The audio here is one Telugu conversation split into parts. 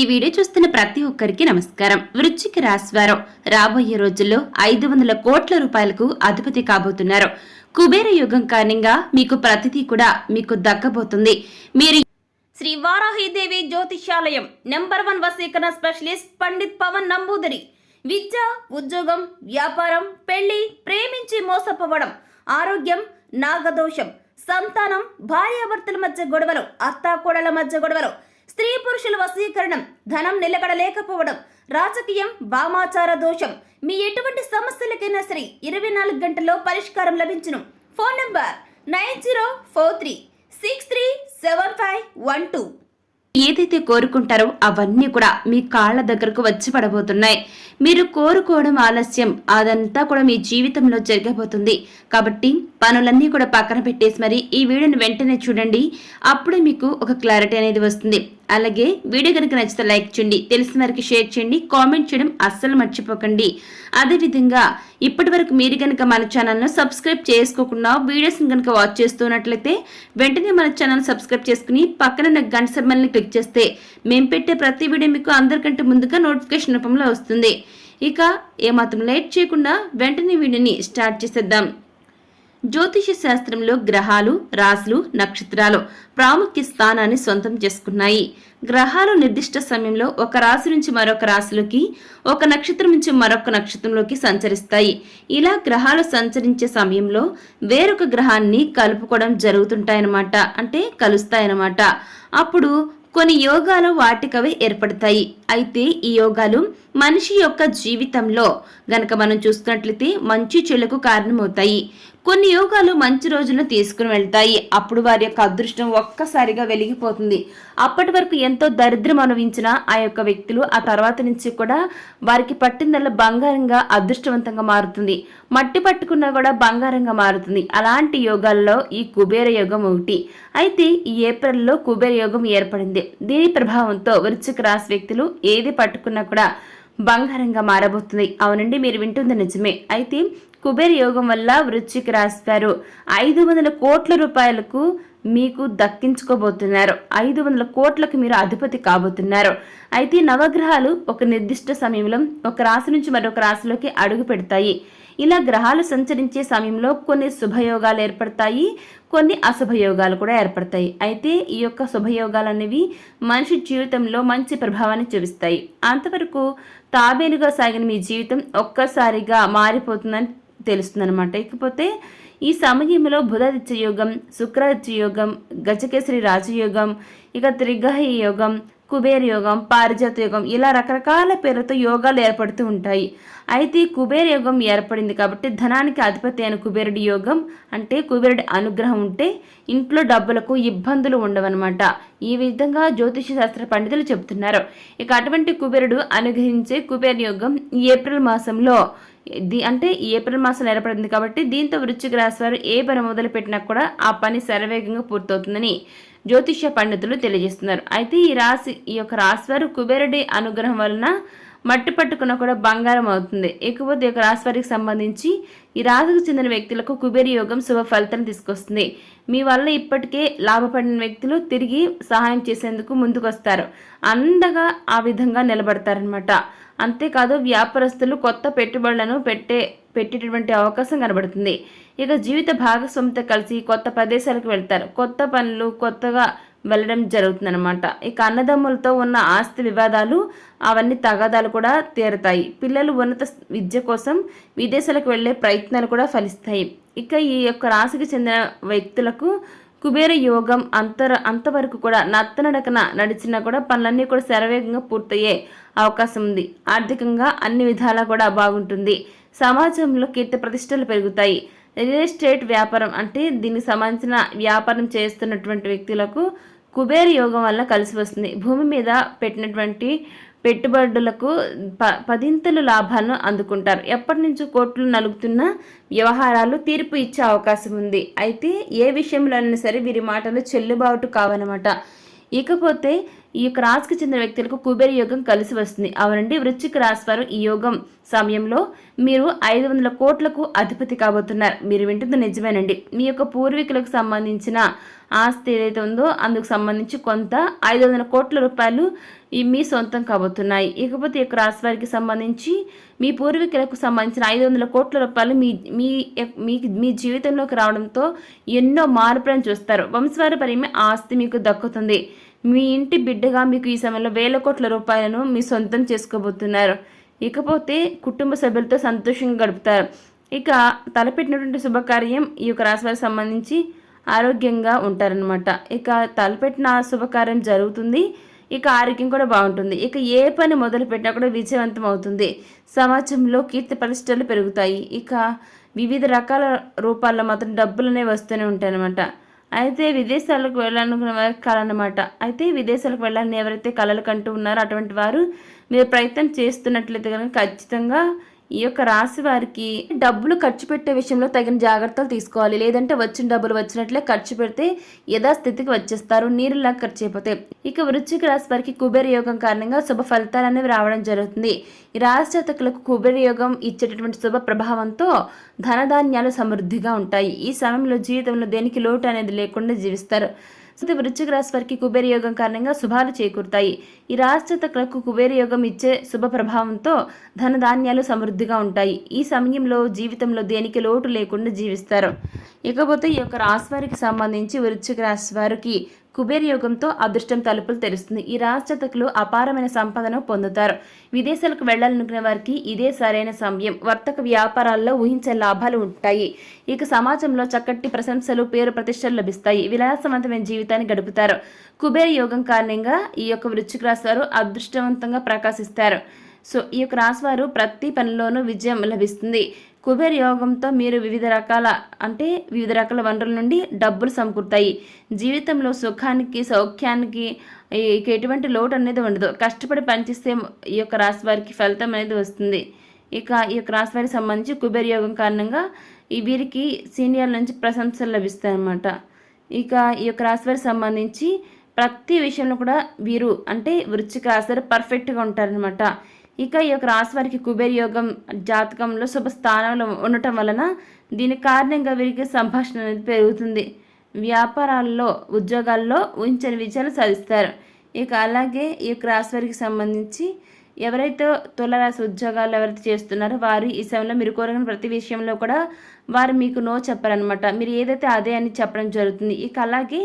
ఈ వీడియో చూస్తున్న ప్రతి ఒక్కరికి నమస్కారం. వృశ్చిక రాశివారం. రాబోయే రోజుల్లో ఐదు వందల కోట్ల రూపాయలకు అధిపతి కాబోతున్నారు. కుబేర యుగం కారణంగా మీకు ప్రతిదీ కూడా మీకు దక్కబోతుంది. మీరు శ్రీ వారాహిదేవి జ్యోతిష్యాలయం నెంబర్ వన్ వసీకరణ స్పెషలిస్ట్ పండిత్ పవన్ నంబూదరి. విద్య ఉద్యోగం వ్యాపారం పెళ్ళి ప్రేమించి మోసపోవడం ఆరోగ్యం నాగదోషం సంతానం భార్యాభర్తల మధ్య గొడవలు అత్తాకోడల మధ్య గొడవలు స్త్రీ పురుషుల వశీకరణం ధనం నిలకడలేకపోవడం రాజకీయం వామాచార దోషం. మీ ఎటువంటి సమస్యలకైనా సరే ఇరవై నాలుగు గంటల్లో పరిష్కారం లభించును. Phone number nine zero four three six three seven five one two. ఏదైతే కోరుకుంటారో అవన్నీ కూడా మీ కాళ్ళ దగ్గరకు వచ్చి పడబోతున్నాయి. మీరు కోరుకోవడం ఆలస్యం అదంతా కూడా మీ జీవితంలో జరగబోతుంది. కాబట్టి పనులన్నీ కూడా పక్కన పెట్టేసి మరి ఈ వీడియోని వెంటనే చూడండి. అప్పుడే మీకు ఒక క్లారిటీ అనేది వస్తుంది. అలాగే వీడియో కనుక నచ్చితే లైక్ చేయండి తెలిసిన వారికి షేర్ చేయండి కామెంట్ చేయడం అస్సలు మర్చిపోకండి. అదేవిధంగా ఇప్పటి వరకు మీరు కనుక మన ఛానల్ను సబ్స్క్రైబ్ చేసుకోకుండా వీడియోస్ని కనుక వాచ్ చేస్తున్నట్లయితే వెంటనే మన ఛానల్ సబ్స్క్రైబ్ చేసుకుని పక్కన గంట సమ్మల్ని క్లిక్ చేస్తే మేము పెట్టే ప్రతి వీడియో మీకు అందరికంటే ముందుగా నోటిఫికేషన్ రూపంలో వస్తుంది. ఇక ఏమాత్రం లేట్ చేయకుండా వెంటనే వీడియోని స్టార్ట్ చేసేద్దాం. జ్యోతిష శాస్త్రంలో గ్రహాలు రాశులు నక్షత్రాలు ప్రాముఖ్య స్థానాన్ని సొంతం చేసుకున్నాయి. గ్రహాలు నిర్దిష్ట సమయంలో ఒక రాశి నుంచి మరొక రాశిలోకి ఒక నక్షత్రం నుంచి మరొక నక్షత్రంలోకి సంచరిస్తాయి. ఇలా గ్రహాలు సంచరించే సమయంలో వేరొక గ్రహాన్ని కలుపుకోవడం జరుగుతుంటాయన్నమాట. అంటే కలుస్తాయన్నమాట. అప్పుడు కొన్ని యోగాలు వాటికవే ఏర్పడతాయి. అయితే ఈ యోగాలు మనిషి యొక్క జీవితంలో గనక మనం చూసుకున్నట్లయితే మంచి చెడులకు కారణమవుతాయి. కొన్ని యోగాలు మంచి రోజులను తీసుకుని వెళ్తాయి. అప్పుడు వారి యొక్క అదృష్టం ఒక్కసారిగా వెలిగిపోతుంది. అప్పటి వరకు ఎంతో దరిద్రం అనుభవించిన ఆ యొక్క వ్యక్తులు ఆ తర్వాత నుంచి కూడా వారికి పట్టిందల్లా బంగారంగా అదృష్టవంతంగా మారుతుంది. మట్టి పట్టుకున్నా కూడా బంగారంగా మారుతుంది. అలాంటి యోగాల్లో ఈ కుబేర యోగం ఒకటి. అయితే ఈ ఏప్రిల్లో కుబేర యోగం ఏర్పడింది. దీని ప్రభావంతో వృశ్చిక రాశి వ్యక్తులు ఏది పట్టుకున్నా కూడా బంగారంగా మారబోతుంది. అవునండి మీరు వింటుంది నిజమే. అయితే కుబేర్ యోగం వల్ల వృచ్చికి రాస్తారు ఐదు వందల కోట్ల రూపాయలకు మీకు దక్కించుకోబోతున్నారు. ఐదు వందల కోట్లకు మీరు అధిపతి కాబోతున్నారు. అయితే నవగ్రహాలు ఒక నిర్దిష్ట సమయంలో ఒక రాశి నుంచి మరొక రాశిలోకి అడుగు పెడతాయి. ఇలా గ్రహాలు సంచరించే సమయంలో కొన్ని శుభయోగాలు ఏర్పడతాయి కొన్ని అశుభయోగాలు కూడా ఏర్పడతాయి. అయితే ఈ యొక్క శుభయోగాలు అనేవి మనిషి జీవితంలో మంచి ప్రభావాన్ని చూపిస్తాయి. అంతవరకు తాబేలుగా సాగిన మీ జీవితం ఒక్కసారిగా మారిపోతుందని తెలుస్తుందనమాట ఇకపోతే ఈ సమయంలో బుధాదిత్య యోగం శుక్రాదిత్య యోగం గజకేసరి రాజయోగం ఇక త్రిగ్రహి యోగం కుబేర యోగం పారిజాత యోగం ఇలా రకరకాల పేర్లతో యోగాలు ఏర్పడుతూ ఉంటాయి. అయితే కుబేర యోగం ఏర్పడింది కాబట్టి ధనానికి అధిపతి అయిన కుబేరుడి యోగం అంటే కుబేరుడి అనుగ్రహం ఉంటే ఇంట్లో డబ్బులకు ఇబ్బందులు ఉండవన్నమాట. ఈ విధంగా జ్యోతిష శాస్త్ర పండితులు చెబుతున్నారు. ఇక అటువంటి కుబేరుడు అనుగ్రహించే కుబేర యోగం ఈ ఏప్రిల్ మాసంలో ది అంటే ఏప్రిల్ మాసం ఏర్పడింది కాబట్టి దీంతో వృశ్చిక రాశి వారు ఏ పని మొదలు పెట్టినా కూడా ఆ పని శరవేగంగా పూర్తవుతుందని జ్యోతిష్య పండితులు తెలియజేస్తున్నారు. అయితే ఈ రాశి ఈ యొక్క రాశి వారు కుబేరుడి అనుగ్రహం వలన మట్టి పట్టుకున్న కూడా బంగారం అవుతుంది. ఇకపోతే ఈ యొక్క రాశి వారికి సంబంధించి ఈ రాశికి చెందిన వ్యక్తులకు కుబేర యోగం శుభ ఫలితం తీసుకొస్తుంది. మీ వల్ల ఇప్పటికే లాభపడిన వ్యక్తులు తిరిగి సహాయం చేసేందుకు ముందుకొస్తారు. అండగా ఆ విధంగా నిలబడతారనమాట అంతేకాదు వ్యాపారస్తులు కొత్త పెట్టుబడులను పెట్టే పెట్టేటటువంటి అవకాశం కనబడుతుంది. ఇక జీవిత భాగస్వామితో కలిసి కొత్త ప్రదేశాలకు వెళ్తారు. కొత్త పనులు కొత్తగా వెళ్ళడం జరుగుతుందన్నమాట. ఇక అన్నదమ్ములతో ఉన్న ఆస్తి వివాదాలు అవన్నీ తగాదాలు కూడా తీరుతాయి. పిల్లలు ఉన్నత విద్య కోసం విదేశాలకు వెళ్ళే ప్రయత్నాలు కూడా ఫలిస్తాయి. ఇక ఈ యొక్క రాశికి చెందిన వ్యక్తులకు కుబేర యోగం అంతర అంతవరకు కూడా నత్తనడకన నడిచినా కూడా పనులన్నీ కూడా శరవేగంగా పూర్తయ్యే అవకాశం ఉంది. ఆర్థికంగా అన్ని విధాలా కూడా బాగుంటుంది. సమాజంలో కీర్తి ప్రతిష్టలు పెరుగుతాయి. రియల్ ఎస్టేట్ వ్యాపారం అంటే దీనికి సంబంధించిన వ్యాపారం చేస్తున్నటువంటి వ్యక్తులకు కుబేర యోగం వల్ల కలిసి వస్తుంది. భూమి మీద పెట్టినటువంటి పెట్టుబడులకు ప పదింతలు లాభాలను అందుకుంటారు. ఎప్పటి నుంచో కోట్లు నలుగుతున్న వ్యవహారాలు తీర్పు ఇచ్చే అవకాశం ఉంది. అయితే ఏ విషయంలో అయినా సరే వీరి మాటలు చెల్లుబాటు కావనమాట ఇకపోతే ఈ యొక్క రాశికి చెందిన వ్యక్తులకు కుబేర యోగం కలిసి వస్తుంది. అవునండి వృశ్చిక రాశి వారు ఈ యోగం సమయంలో మీరు ఐదు వందల కోట్లకు అధిపతి కాబోతున్నారు. మీరు వింటుంది నిజమేనండి. మీ యొక్క పూర్వీకులకు సంబంధించిన ఆస్తి ఏదైతే ఉందో అందుకు సంబంధించి కొంత ఐదు వందల కోట్ల రూపాయలు మీ సొంతం కాబోతున్నాయి. ఇకపోతే ఈ యొక్క రాశి వారికి సంబంధించి మీ పూర్వీకులకు సంబంధించిన ఐదు వందల కోట్ల రూపాయలు మీ మీ మీ జీవితంలోకి రావడంతో ఎన్నో మార్పులను చూస్తారు. వంశవారపరమే ఆస్తి మీకు దక్కుతుంది. మీ ఇంటి బిడ్డగా మీకు ఈ సమయంలో వేల కోట్ల రూపాయలను మీ సొంతం చేసుకోబోతున్నారు. ఇకపోతే కుటుంబ సభ్యులతో సంతోషంగా గడుపుతారు. ఇక తలపెట్టినటువంటి శుభకార్యం ఈ యొక్క రాశివారికి సంబంధించి ఆరోగ్యంగా ఉంటారనమాట ఇక తలపెట్టిన శుభకార్యం జరుగుతుంది. ఇక ఆరోగ్యం కూడా బాగుంటుంది. ఇక ఏ పని మొదలు పెట్టినా కూడా విజయవంతం అవుతుంది. సమాజంలో కీర్తి ప్రతిష్టలు పెరుగుతాయి. ఇక వివిధ రకాల రూపాల్లో మాత్రం డబ్బులు అనేవి వస్తూనే ఉంటాయన్నమాట. అయితే విదేశాలకు వెళ్ళాలనుకున్న వారికి కళ అనమాట అయితే విదేశాలకు వెళ్ళాలని ఎవరైతే కళలు కంటూ ఉన్నారో అటువంటి వారు మీరు ప్రయత్నం చేస్తున్నట్లయితే కనుక ఖచ్చితంగా ఈ యొక్క రాశి వారికి డబ్బులు ఖర్చు పెట్టే విషయంలో తగిన జాగ్రత్తలు తీసుకోవాలి. లేదంటే వచ్చిన డబ్బులు వచ్చినట్లే ఖర్చు పెడితే యథాస్థితికి వచ్చేస్తారు. నీరులా ఖర్చు అయిపోతే ఇక వృశ్చిక రాశి వారికి కుబేర యోగం కారణంగా శుభ ఫలితాలు అనేవి రావడం జరుగుతుంది. ఈ రాశి జాతకులకు కుబేర యోగం ఇచ్చేటటువంటి శుభ ప్రభావంతో ధనధాన్యాలు సమృద్ధిగా ఉంటాయి. ఈ సమయంలో జీవితంలో దేనికి లోటు అనేది లేకుండా జీవిస్తారు. సుతి వృశ్చిక రాశి వారికి కుబేర యోగం కారణంగా శుభాలు చేకూరుతాయి. ఈ రాష్ట్రతకులకు కుబేర యోగం ఇచ్చే శుభ ప్రభావంతో ధనధాన్యాలు సమృద్ధిగా ఉంటాయి. ఈ సమయంలో జీవితంలో దేనికి లోటు లేకుండా జీవిస్తారు. ఇకపోతే ఈ యొక్క రాశి వారికి సంబంధించి వృశ్చిక రాశి వారికి కుబేర యోగంతో అదృష్టం తలుపులు తెరుస్తుంది. ఈ రాష్ట్రతకులు అపారమైన సంపదను పొందుతారు. విదేశాలకు వెళ్ళాలనుకునే వారికి ఇదే సరైన సమయం. వర్తక వ్యాపారాల్లో ఊహించే లాభాలు ఉంటాయి. ఇక సమాజంలో చక్కటి ప్రశంసలు పేరు ప్రతిష్టలు లభిస్తాయి. విలాసవంతమైన జీవితాన్ని గడుపుతారు. కుబేర యోగం కారణంగా ఈ యొక్క వృశ్చిక రాశి వారు అదృష్టవంతంగా ప్రకాశిస్తారు. సో ఈ యొక్క రాశివారు ప్రతి పనిలోనూ విజయం లభిస్తుంది. కుబేర్ యోగంతో మీరు వివిధ రకాల అంటే వివిధ రకాల వనరుల నుండి డబ్బులు సమకూరుతాయి. జీవితంలో సుఖానికి సౌఖ్యానికి ఇక ఎటువంటి లోటు అనేది ఉండదు. కష్టపడి పనిచేస్తే ఈ యొక్క రాశి వారికి ఫలితం అనేది వస్తుంది. ఇక ఈ యొక్క రాశి వారికి సంబంధించి కుబేర్ యోగం కారణంగా ఈ వీరికి సీనియర్ నుంచి ప్రశంసలు లభిస్తాయి అన్నమాట. ఇక ఈ యొక్క రాశి వారికి సంబంధించి ప్రతి విషయంలో కూడా వీరు అంటే వృచ్చిక రాశి పర్ఫెక్ట్గా ఉంటారనమాట ఇక ఈ యొక్క రాశి వారికి కుబేర యోగం జాతకంలో శుభ స్థానంలో ఉండటం వలన దీని కారణంగా వీరికి సంభాషణ అనేది పెరుగుతుంది. వ్యాపారాల్లో ఉద్యోగాల్లో ఊహించని విజయాలు సాధిస్తారు. ఇక అలాగే ఈ యొక్క రాశి వారికి సంబంధించి ఎవరైతే తులరాశి ఉద్యోగాలు ఎవరైతే చేస్తున్నారో వారు ఈ సమయంలో మీరు కోరిన ప్రతి విషయంలో కూడా వారు మీకు నో చెప్పారనమాట మీరు ఏదైతే అదే అని చెప్పడం జరుగుతుంది ఇక అలాగే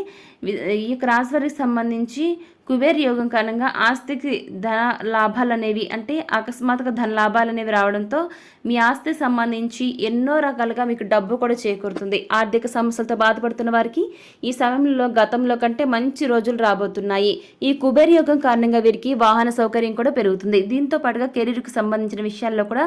ఈ యొక్క వారికి సంబంధించి కుబేర్ యోగం కారణంగా ఆస్తికి ధన లాభాలు అనేవి అంటే అకస్మాత్తుగా ధన లాభాలు అనేవి రావడంతో మీ ఆస్తి సంబంధించి ఎన్నో రకాలుగా మీకు డబ్బు కూడా చేకూరుతుంది. ఆర్థిక సమస్యలతో బాధపడుతున్న వారికి ఈ సమయంలో గతంలో కంటే మంచి రోజులు రాబోతున్నాయి. ఈ కుబేర్ యోగం కారణంగా వీరికి వాహన సౌకర్యం కూడా పెరుగుతుంది. దీంతో పాటుగా కెరీర్కి సంబంధించిన విషయాల్లో కూడా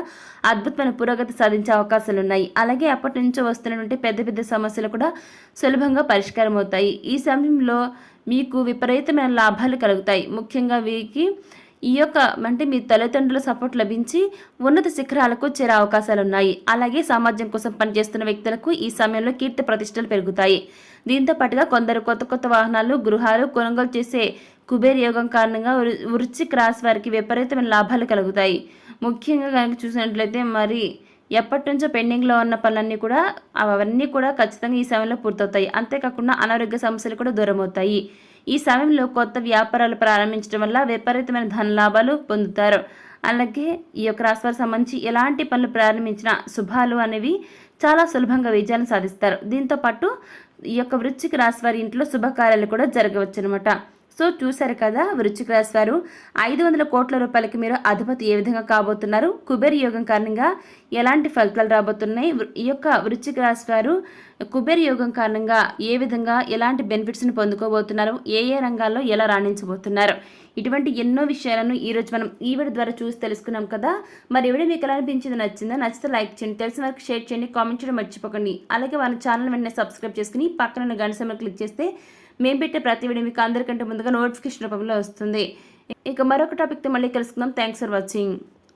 అద్భుతమైన పురోగతి సాధించే అవకాశాలు ఉన్నాయి అలాగే అప్పటి నుంచో వస్తున్నటువంటి పెద్ద పెద్ద సమస్యలు కూడా సులభంగా పరిష్కారం అవుతాయి ఈ సమయంలో మీకు విపరీతమైన లాభాలు కలుగుతాయి. ముఖ్యంగా వీరికి ఈ యొక్క అంటే మీ తల్లిదండ్రుల సపోర్ట్ లభించి ఉన్నత శిఖరాలకు చేరే అవకాశాలు ఉన్నాయి. అలాగే సమాజం కోసం పనిచేస్తున్న వ్యక్తులకు ఈ సమయంలో కీర్తి ప్రతిష్టలు పెరుగుతాయి. దీంతో పాటుగా కొందరు కొత్త కొత్త వాహనాలు గృహాలు కొనుగోలు చేసే కుబేర్ యోగం కారణంగా వృ- వృశ్చిక రాశి వారికి విపరీతమైన లాభాలు కలుగుతాయి. ముఖ్యంగా కనుక చూసినట్లయితే మరి ఎప్పటి నుంచో పెండింగ్లో ఉన్న పనులన్నీ కూడా అవన్నీ కూడా ఖచ్చితంగా ఈ సమయంలో పూర్తవుతాయి. అంతేకాకుండా అనారోగ్య సమస్యలు కూడా దూరం అవుతాయి ఈ సమయంలో కొత్త వ్యాపారాలు ప్రారంభించడం వల్ల విపరీతమైన ధన లాభాలు పొందుతారు. అలాగే ఈ యొక్క రాశివారికి సంబంధించి ఎలాంటి పనులు ప్రారంభించిన శుభాలు అనేవి చాలా సులభంగా విజయాన్ని సాధిస్తారు. దీంతో పాటు ఈ యొక్క వృశ్చిక రాశి వారి ఇంట్లో శుభకార్యాలు కూడా జరగవచ్చు అనమాట సో చూశారు కదా వృశ్చిక రాశి వారు. ఐదు వందల కోట్ల రూపాయలకి మీరు అధిపతి ఏ విధంగా కాబోతున్నారు? కుబేర్ యోగం కారణంగా ఎలాంటి ఫలితాలు రాబోతున్నాయి? వృ- ఈ యొక్క వృశ్చిక రాశి వారు కుబేర్ యోగం కారణంగా ఏ విధంగా ఎలాంటి బెనిఫిట్స్ని పొందుకోబోతున్నారు? ఏ ఏ రంగాల్లో ఎలా రాణించబోతున్నారు? ఇటువంటి ఎన్నో విషయాలను ఈ రోజు మనం ఈ వీడియో ద్వారా చూసి తెలుసుకున్నాం కదా. మరి ఎవడే మీకు ఎలా అనిపించింది నచ్చిందా నచ్చితే లైక్ చేయండి తెలిసిన వరకు షేర్ చేయండి కామెంట్ చేయడం మర్చిపోకండి. అలాగే వాళ్ళ ఛానల్ వెంటనే సబ్స్క్రైబ్ చేసుకుని పక్కన గంట సమయం క్లిక్ చేస్తే మేము పెట్టే ప్రతి వీడియో మీకు అందరికంటే ముందుగా నోటిఫికేషన్ రూపంలో వస్తుంది. ఇక మరొక టాపిక్తో మళ్ళీ కలుసుకుందాం. Thanks for watching